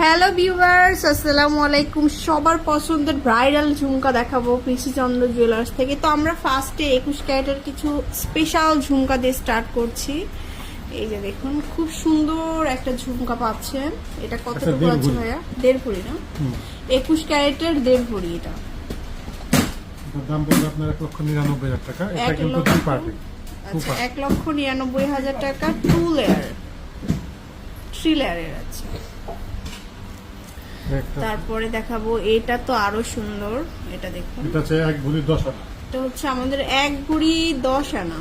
Hello viewers আসসালামু আলাইকুম। সবার পছন্দের ব্রাইডাল ঝুমকা দেখাবো কৃষিচন্দ্র জুয়েলার্স থেকে। তো আমরা ফার্স্টে একুশ ক্যারেটের কিছু স্পেশাল ঝুমকা দিয়ে স্টার্ট করছি। এই যে দেখুন খুব সুন্দর একটা ঝুমকা পাচ্ছেন। এটা কতটুকু দেড় আছে ভাইয়া? দেড় ভরি না? একুশ ক্যারেটের দেড় ভরি এটা। দাম পড়বে আপনার এক লক্ষ নিরানব্বই হাজার টাকা। এটা কিন্তু লক্ষ পার্টি আচ্ছা এক লক্ষ নিরানব্বই হাজার টাকা টু লেয়ার থ্রি লেয়ারের আছে। তারপরে দেখাবো এটা তো আরও সুন্দর এটা দেখুন। এটা হচ্ছে এক ভরি দশ আনা। এটা হচ্ছে আমাদের এক গুড়ি দশ আনা।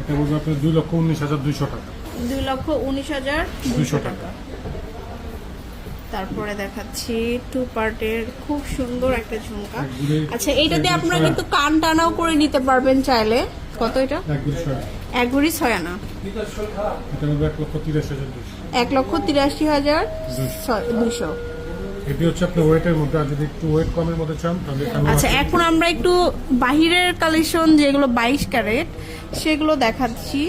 এটা বলব আপনার দুই লক্ষ উনিশ হাজার দুইশো টাকা। দুই লক্ষ উনিশ হাজার দুশো দুইশো টাকা টাকা। তারপরে দেখাচ্ছি টু পার্টের খুব সুন্দর একটা ঝুমকা। আচ্ছা এইটাতে দিয়ে আপনারা কিন্তু কান টানাও করে নিতে পারবেন চাইলে। কত এটা। এক গুড়ি ছয় আনা। এক লক্ষ তিরাশি হাজার দুশো এটি হচ্ছে আপনার ওয়েটের মধ্যে আর যদি একটু ওয়েট কমের মধ্যে চান তাহলে আচ্ছা এখন আমরা একটু বাহিরের কালেকশন যেগুলো বাইশ ক্যারেট সেগুলো দেখাচ্ছি।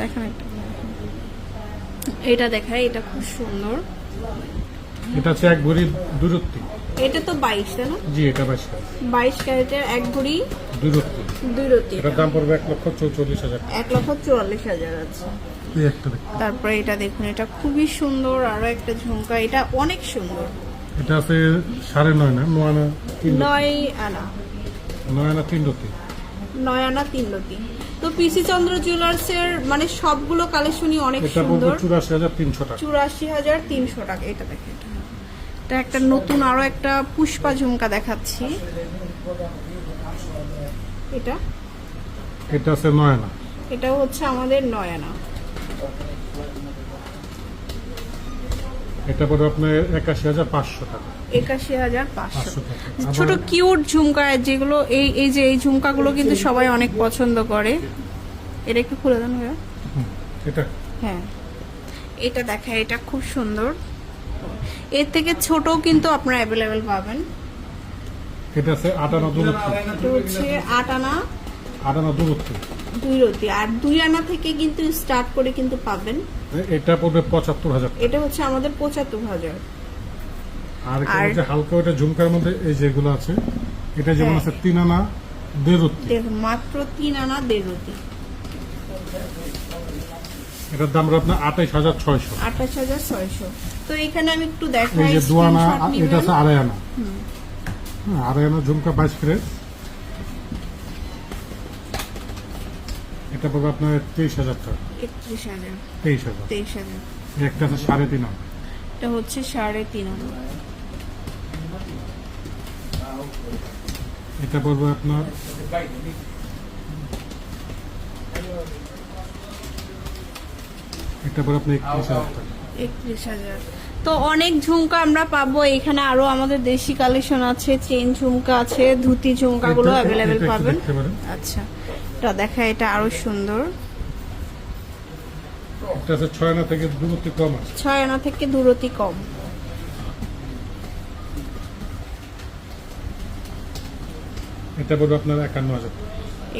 দেখেন একটা। এটা দেখায় এটা খুব সুন্দর। এটা হচ্ছে এক ভরি দূরত্ব। এটা তো বাইশ তাই না? জি এটা বাইশ টাকা বাইশ ক্যারেটের এক ভরি দূরত্ব। দুই রতি এটার দাম পড়বে এক লক্ষ চৌচল্লিশ হাজার টাকা। এক লক্ষ চুয়াল্লিশ হাজার আছে। তারপরে এটা দেখুন এটা খুবই সুন্দর আরও একটা ঝুমকা। এটা অনেক সুন্দর। এটা আছে সাড়ে নয় না? নয় আনা। নয় আনা। নয় আনা তিন রতি নয় আনা তিন রতি তো পিসি চন্দ্র জুয়েলার্স এর মানে সবগুলো কালেকশনই অনেক সুন্দর। চুরাশি হাজার তিনশো টাকা। চুরাশি হাজার তিনশো টাকা এটা দেখে এটা একটা নতুন আরও একটা পুষ্পা ঝুমকা দেখাচ্ছি। এটা? এটা আছে নয় আনা এটা হচ্ছে আমাদের নয়না। এটা পড়বে আপনার একাশি হাজার পাঁচশো টাকা। একাশি হাজার পাঁচশো। ছোট কিউট ঝুমকা যেগুলো এই এই যে এই ঝুমকাগুলো কিন্তু সবাই অনেক পছন্দ করে। এটা একটু খুলে দেন ভাইয়া। এটা। হ্যাঁ। এটা দেখা এটা খুব সুন্দর। এর থেকে ছোট কিন্তু আপনারা অ্যাভেলেবেল পাবেন। এটা আছে আটানা দূরত্ব হচ্ছে আট আনা আটানা দূরত্ব দুই রতি। আর দুই আনা থেকে কিন্তু স্টার্ট করে কিন্তু পাবেন। এটা পড়বে পঁচাত্তর হাজার। এটা হচ্ছে আমাদের পঁচাত্তর হাজার। আর যে হালকা ওটা ঝুমকার মধ্যে এই যেগুলো আছে এটা যেমন হ্যাঁ। আছে তিন আনা দেখুন মাত্র তিন আনা দেড় এটার দাম আপনার আঠাইশ হাজার ছয়শো। আঠাশ হাজার ছয়শো। তো এখানে আমি একটু দেখাই যে দু আনা এটা আছে আড়াই আনা হ্যাঁ, আড়াই আনা ঝুমকা বাইশ ফ্রেস এটা পড়বে আপনার তেইশ হাজার টাকা। একত্রিশ হাজার। তেইশ হাজার। তেইশ হাজার। একটা আছে সাড়ে তিন আনা এটা হচ্ছে সাড়ে তিন আনা এটা পড়বে আপনার একত্রিশ হাজার টাকা। একত্রিশ হাজার। তো অনেক ঝুমকা আমরা পাবো। এখানে আরও আমাদের দেশি কালেকশন আছে চেন ঝুমকা আছে ধুতি ঝুমকাগুলো অ্যাভেলেবেল পাবেন। আচ্ছা এটা দেখা এটা আরও সুন্দর। এটা আছে ছয় আনা থেকে দূরত্ব কম আছে। ছয় আনা থেকে দূরতি কম। এটা পড়বে আপনার একান্ন হাজার।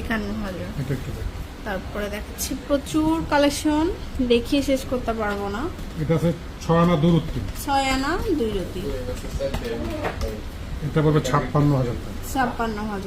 একান্ন হাজার। এটা একটু দেখুন। তারপরে দেখাচ্ছি প্রচুর কালেকশন দেখিয়ে শেষ করতে পারব না। এটা আছে ছয় আনা দুরত্তি ছয় আনা দুই রতি এটা পড়বে ছাপ্পান্ন হাজার টাকা। ছাপ্পান্ন হাজার।